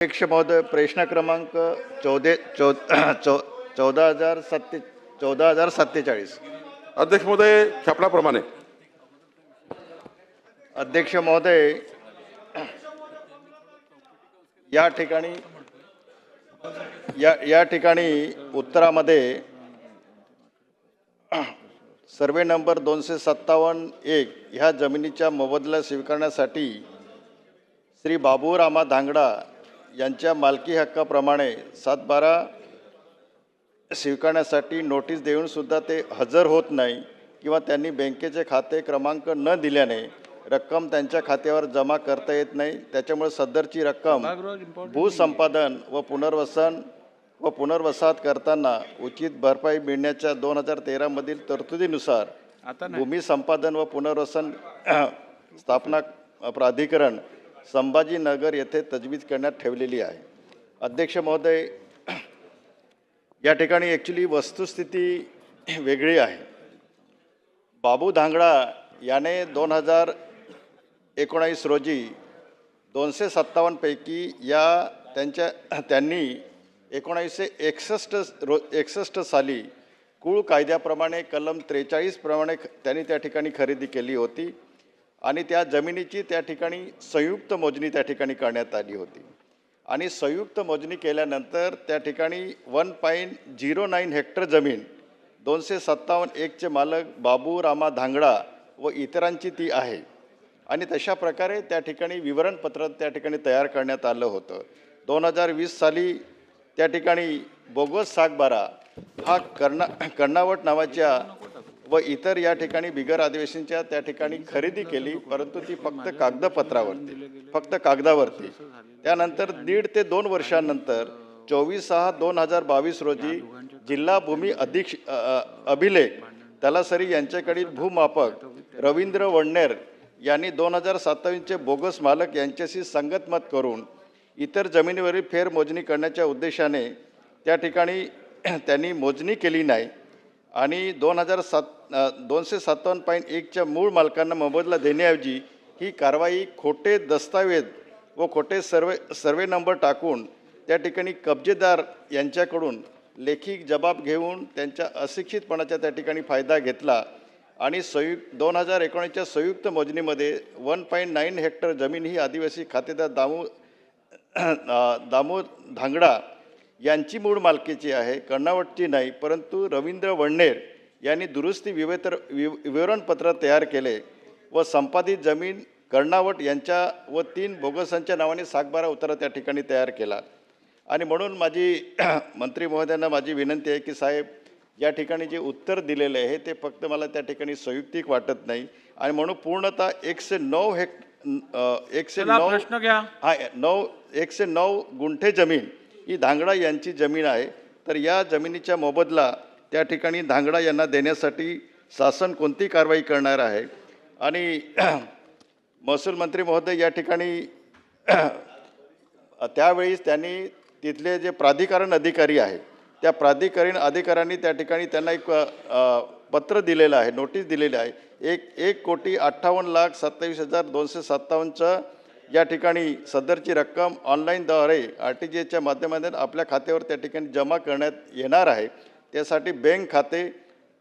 अध्यक्ष महोदय प्रश्न क्रमांक चौदे चौ चौ चौदा हजार सत्ते चौदा हजार सत्तेचाळीस. अध्यक्ष महोदय छापल्याप्रमाणे अध्यक्ष महोदय या ठिकाणी या या ठिकाणी उत्तरामध्ये सर्वे नंबर दोनशे सत्तावन्न एक ह्या जमिनीच्या मोबदला स्वीकारण्यासाठी श्री बाबूरामा धांगडा यांच्या मालकी हक्काप्रमाणे सातबारा स्वीकारण्यासाठी नोटीस देऊन सुद्धा ते हजर होत नाही किंवा त्यांनी बँकेचे खाते क्रमांक न दिल्याने रक्कम त्यांच्या खात्यावर जमा करता येत नाही. त्याच्यामुळे सदरची रक्कम भूसंपादन व पुनर्वसन व पुनर्वसाहत करताना उचित भरपाई मिळण्याच्या दोन हजार तेरामधील तरतुदीनुसार भूमी संपादन व पुनर्वसन स्थापना प्राधिकरण संभाजीनगर येथे तजवीज करण्यात ठेवलेली आहे. अध्यक्ष महोदय या ठिकाणी ॲक्च्युली वस्तुस्थिती वेगळी आहे. बाबू धांगडा याने दोन हजार एकोणावीस रोजी दोनशे सत्तावन्नपैकी या त्यांच्या त्यांनी एकोणावीसशे एकसष्ट रो एकसष्ट साली कुळ कायद्याप्रमाणे कलम त्रेचाळीसप्रमाणे त्यांनी त्या ठिकाणी खरेदी केली होती. आणि त्या जमिनीची त्या ठिकाणी संयुक्त मोजणी त्या ठिकाणी करण्यात आली होती. आणि संयुक्त मोजणी केल्यानंतर त्या ठिकाणी one point zero nine hectare जमीन दोनशे सत्तावन्न एकचे मालक बाबू रामा धांगडा व इतरांची ती आहे. आणि तशा प्रकारे त्या ठिकाणी विवरणपत्र त्या ठिकाणी तयार करण्यात आलं होतं. दोन हजार वीस साली त्या ठिकाणी बोगस सागबारा हा कर्णा कर्णावट नावाच्या व इतर या ठिकाणी बिगर आदिवासींच्या त्या ठिकाणी खरेदी केली परंतु ती फक्त कागदपत्रावरती फक्त कागदावरती. त्यानंतर दीड ते दोन वर्षांनंतर चोवीस सहा दोन हजार बावीस रोजी जिल्हा भूमी अधीक्ष अभिलेख तलासरी यांच्याकडील भूमापक रवींद्र वडनेर यांनी दोन हजार सत्तावीसचे बोगस मालक यांच्याशी संगतमत करून इतर जमिनीवरील फेरमोजणी करण्याच्या उद्देशाने त्या ठिकाणी त्यांनी मोजणी केली नाही. आणि दोन हजार सात दोनशे सत्तावन्न पॉईंट एकच्या मूळ मालकांना मोबदला देण्याऐवजी ही कारवाई खोटे दस्तावेज व खोटे सर्वे सर्वे नंबर टाकून त्या ठिकाणी कब्जेदार यांच्याकडून लेखी जबाब घेऊन त्यांच्या अशिक्षितपणाचा त्या ठिकाणी फायदा घेतला. आणि संयुक्त दोन हजार एकोणीसच्या संयुक्त मोजणीमध्ये वन पॉईंट नाईन हेक्टर जमीन ही आदिवासी खातेदार दामू दामू धांगडा यांची मूळ मालकीची आहे कर्णावटची नाही परंतु रवींद्र वडनेर यांनी दुरुस्ती विवेतर विव विवरणपत्र तयार केले व संपादित जमीन कर्णावट यांच्या व तीन बोगसांच्या नावाने सातबारा उतारा त्या ठिकाणी तयार केला. आणि म्हणून माझी मंत्री महोदयांना माझी विनंती आहे की साहेब या ठिकाणी जे उत्तर दिलेलं आहे ते फक्त मला त्या ठिकाणी संयुक्तिक वाटत नाही. आणि म्हणून पूर्णतः एकशे नऊ हेक् अ, एकशे नऊ प्रश्न घ्या. हा नऊ एकशे नऊ गुंठे जमीन ही धांगडा यांची जमीन आहे. तर या जमिनीच्या मोबदला त्या ठिकाणी धांगडा यांना देण्यासाठी शासन कोणती कारवाई करणार आहे? आणि महसूल मंत्री महोदय या ठिकाणी त्यावेळीस त्यांनी तिथले जे प्राधिकरण अधिकारी आहे त्या प्राधिकरण अधिकाऱ्यांनी त्या ठिकाणी त्यांना एक पत्र दिलेलं आहे नोटीस दिलेली आहे. एक एक कोटी अठ्ठावन्न लाख सत्तावीस हजार दोनशे सत्तावन्नचं या ठिकाणी सदरची रक्कम ऑनलाईनद्वारे आर टी जी एसच्या माध्यमातून आपल्या खात्यावर त्या ठिकाणी जमा करण्यात येणार आहे. त्यासाठी बँक खाते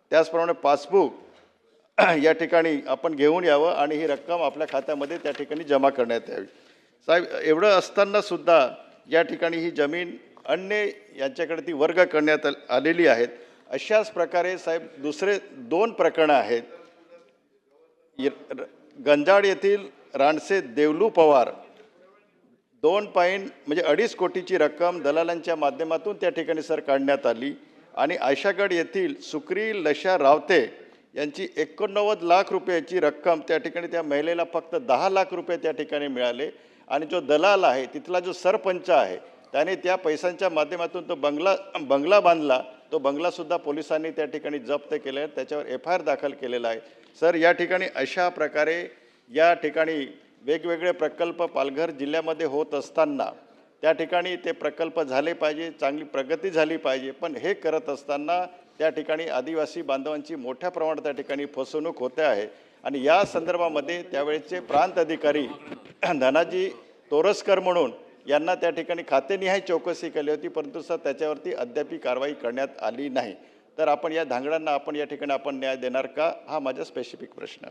त्याचप्रमाणे पासबुक या ठिकाणी आपण घेऊन यावं आणि ही रक्कम आपल्या खात्यामध्ये त्या ठिकाणी जमा करण्यात यावी. साहेब एवढं असताना सुद्धा या ठिकाणी ही जमीन अन्य यांच्याकडे ती वर्ग करण्यात आलेली आहेत. अशाच प्रकारे साहेब दुसरे दोन प्रकरणं आहेत. र- गंजाड येथील राणसे देवलू पवार दोन पॉईंट म्हणजे अडीच कोटीची रक्कम दलालांच्या माध्यमातून त्या ठिकाणी सर काढण्यात आली. आणि आयशागड येथील सुक्री लशा रावते यांची एकोणनव्वद लाख रुपयाची रक्कम त्या ठिकाणी त्या महिलेला फक्त दहा लाख रुपये त्या ठिकाणी मिळाले. आणि जो दलाल आहे तिथला जो सरपंच आहे त्याने त्या पैशांच्या माध्यमातून तो बंगला बंगला बांधला. तो बंगलासुद्धा पोलिसांनी त्या ठिकाणी जप्त केला आहे त्याच्यावर एफ आय आर दाखल केलेला आहे. सर या ठिकाणी अशा प्रकारे या ठिकाणी वेगवेगळे प्रकल्प पालघर जिल्ह्यामध्ये होत असताना त्या ठिकाणी ते प्रकल्प झाले पाहिजे चांगली प्रगती झाली पाहिजे. पण हे करत असताना त्या ठिकाणी आदिवासी बांधवांची मोठ्या प्रमाणात त्या ठिकाणी फसवणूक होते आहे. आणि या संदर्भामध्ये त्यावेळेचे प्रांत अधिकारी धनाजी तोरसकर म्हणून यांना त्या ठिकाणी खातेनिहाय चौकशी केली होती परंतु सर त्याच्यावरती अद्याप कारवाई करण्यात आली नाही. तर आपण या धांगडांना आपण या ठिकाणी आपण न्याय देणार का? हा माझा स्पेसिफिक प्रश्न. आहे